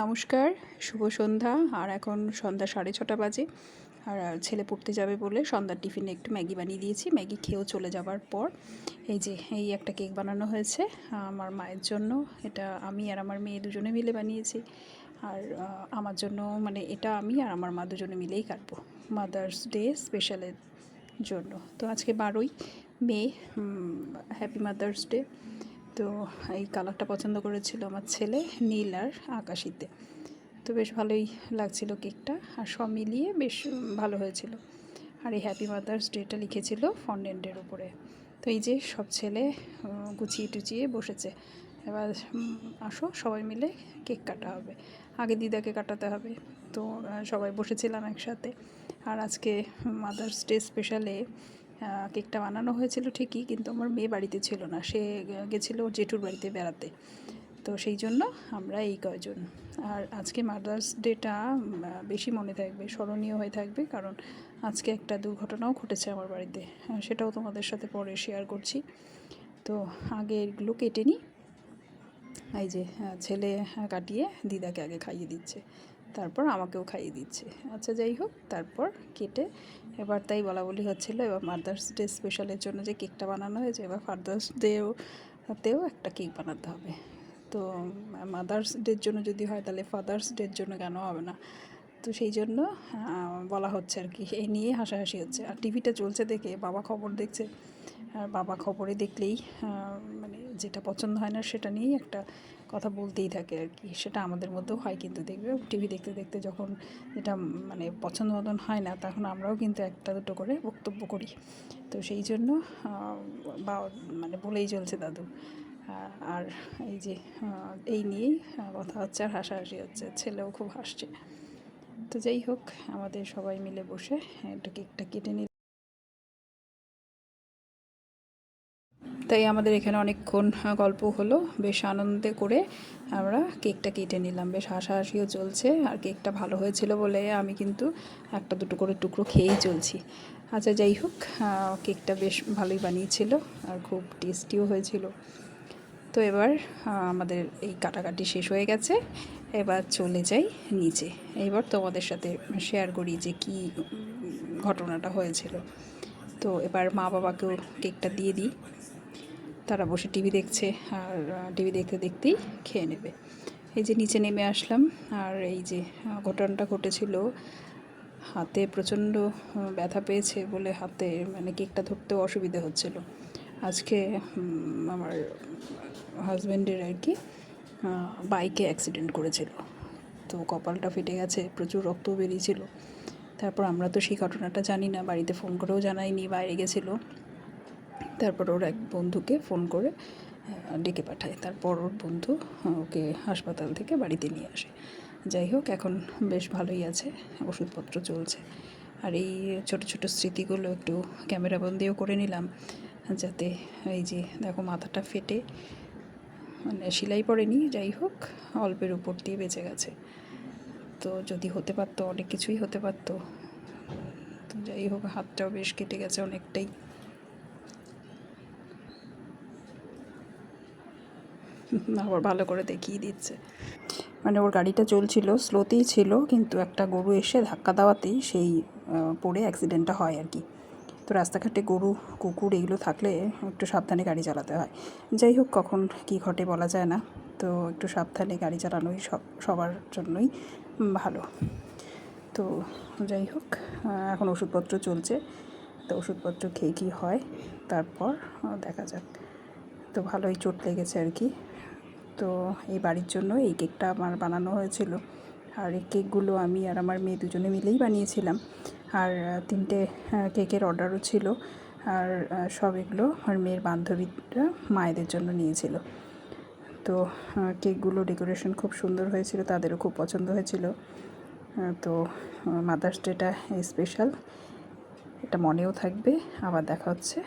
নমস্কার, শুভ সন্ধ্যা। আর এখন সন্ধ্যা সাড়ে ছটা বাজে। আর ছেলে পড়তে যাবে বলে সন্ধ্যার টিফিনে একটু ম্যাগি বানিয়ে দিয়েছি। ম্যাগি খেয়েও চলে যাওয়ার পর এই যে, এই একটা কেক বানানো হয়েছে আমার মায়ের জন্য। এটা আমি আর আমার মেয়ে দুজনে মিলে বানিয়েছি। আর আমার জন্য মানে এটা আমি আর আমার মা দুজনে মিলেই কাটবো। মাদার্স ডে স্পেশালের জন্য। তো আজকে বারোই মে হ্যাপি মাদার্স ডে তো এই কালারটা পছন্দ করেছিল আমার ছেলে নীল আর আকাশিতে। তো বেশ ভালোই লাগছিল কেকটা আর সব মিলিয়ে বেশ ভালো হয়েছিল। আর এই হ্যাপি মাদার্স ডেটা লিখেছিল ফন্ডেন্টের উপরে। তো এই যে সব ছেলে গুছিয়ে টুচিয়ে বসেছে। এবার আসো, সবাই মিলে কেক কাটা হবে। আগে দিদাকে কাটাতে হবে। তো সবাই বসেছিলাম একসাথে। আর আজকে মাদার্স ডে স্পেশালে কেকটা বানানো হয়েছিল ঠিকই, কিন্তু আমার মেয়ে বাড়িতে ছিল না। সে গেছিল জেঠুর বাড়িতে বেড়াতে। তো সেই জন্য আমরা এই কয়জন। আর আজকে মাদার্স ডেটা বেশি মনে থাকবে, স্মরণীয় হয়ে থাকবে, কারণ আজকে একটা দুর্ঘটনাও ঘটেছে আমার বাড়িতে। সেটাও তোমাদের সাথে পরে শেয়ার করছি। তো আগে এগুলো কেটে নিই। এই যে ছেলে কাটিয়ে দিদাকে আগে খাইয়ে দিচ্ছে। তারপর আমাকেও খাইয়ে দিচ্ছে। আচ্ছা যাই হোক, তারপর কেটে এবার তাই বলা বলি হচ্ছিল, এবার মাদার্স ডে স্পেশালের জন্য যে কেকটা বানানো হয়েছে, এবার ফাদার্স ডেও তেও একটা কেক বানাতে হবে। তো মাদার্স ডের জন্য যদি হয়, তাহলে ফাদার্স ডের জন্য কেন হবে না? তো সেই জন্য বলা হচ্ছে আর কি এই নিয়ে হাসাহাসি হচ্ছে। আর টিভিটা চলছে দেখে, বাবা খবর দেখছে। আর বাবা খবরে দেখলেই মানে যেটা পছন্দ হয় না সেটা নিয়েই একটা কথা বলতেই থাকে আর কি। সেটা আমাদের মধ্যেও হয় কিন্তু দেখবে, টিভি দেখতে দেখতে যখন যেটা মানে পছন্দ মতন হয় না, তখন আমরাও কিন্তু একটা দুটো করে বক্তব্য করি। তো সেই জন্য বা মানে বলেই চলছে দাদু। আর এই যে এই নিয়েই কথা হচ্ছে আর হাসাহাসি হচ্ছে। ছেলেও খুব হাসছে। তো যাই হোক, আমাদের সবাই মিলে বসে একটু কেকটা কেটে নিল তাই আমাদের এখানে অনেকক্ষণ গল্প হলো। বেশ আনন্দে করে আমরা কেকটা কেটে নিলাম। বেশ হাসাহাসিও চলছে আর কেকটা ভালো হয়েছিল বলে আমি কিন্তু একটা দুটো করে টুকরো খেয়েই চলছি। আচ্ছা যাই হোক কেকটা বেশ ভালোই বানিয়েছিল আর খুব টেস্টিও হয়েছিল। তো এবার আমাদের এই কাটাকাটি শেষ হয়ে গেছে। এবার চলে যাই নিচে এবার তোমাদের সাথে শেয়ার করি যে কী ঘটনাটা হয়েছিল। তো এবার মা বাবাকেও কেকটা দিয়ে দিই। তারা বসে টিভি দেখছে আর টিভি দেখতে দেখতেই খেয়ে নেবে। এই যে নিচে নেমে আসলাম আর এই যে ঘটনাটা ঘটেছিল, হাতে প্রচণ্ড ব্যথা পেয়েছে বলে হাতে মানে কেকটা ধরতেও অসুবিধা হচ্ছিল। আজকে আমার হাজব্যান্ডের আর কি বাইকে অ্যাক্সিডেন্ট করেছিল। তো কপালটা ফেটে গেছে, প্রচুর রক্ত বেরিয়েছিল। তারপর আমরা তো সেই ঘটনাটা জানি না, বাড়িতে ফোন করেও জানাইনি, বাইরে গেছিল। তারপর ওর এক বন্ধুকে ফোন করে ডেকে পাঠায়। তারপর ওর বন্ধু ওকে হাসপাতাল থেকে বাড়িতে নিয়ে আসে। যাই হোক, এখন বেশ ভালোই আছে, ওষুধপত্র চলছে। আর এই ছোট ছোট স্মৃতিগুলো একটু ক্যামেরাবন্দিও করে নিলাম, যাতে এই যে দেখো মাথাটা ফেটে মানে সেলাই পড়েনি যাই হোক, অল্পের উপর দিয়ে বেঁচে গেছে। তো যদি হতে পারতো, অনেক কিছুই হতে পারতো। তো যাই হোক, হাতটাও বেশ কেটে গেছে অনেকটাই। আবার ভালো করে দেখিয়ে দিচ্ছে। মানে ওর গাড়িটা চলছিল, স্লোতেই ছিল, কিন্তু একটা গরু এসে ধাক্কা দেওয়াতেই সেই পড়ে অ্যাক্সিডেন্টটা হয় আর কি। তো রাস্তাঘাটে গরু, কুকুর এগুলো থাকলে একটু সাবধানে গাড়ি চালাতে হয়। যাই হোক, কখন কী ঘটে বলা যায় না। তো একটু সাবধানে গাড়ি চালানোই সব, সবার জন্যই ভালো। তো যাই হোক এখন ওষুধপত্র চলছে। তো ওষুধপত্র খেয়ে কী হয়, তারপর দেখা যাক। তো ভালোই চোট লেগেছে আর কি। তো এই বাড়ির জন্য এই কেকটা আমার বানানো হয়েছিল। আর এই কেকগুলো আমি আর আমার মেয়ে দুজনে মিলেই বানিয়েছিলাম। আর তিনটে কেকের অর্ডারও ছিল। আর সব এগুলো আমার মেয়ের বান্ধবীরা মায়েদের জন্য নিয়েছিল। তো কেকগুলো ডেকোরেশন খুব সুন্দর হয়েছিল, তাদেরও খুব পছন্দ হয়েছিল। তো মাদার্স ডেটা স্পেশাল এটা মনেও থাকবে, আবার দেখা হচ্ছে।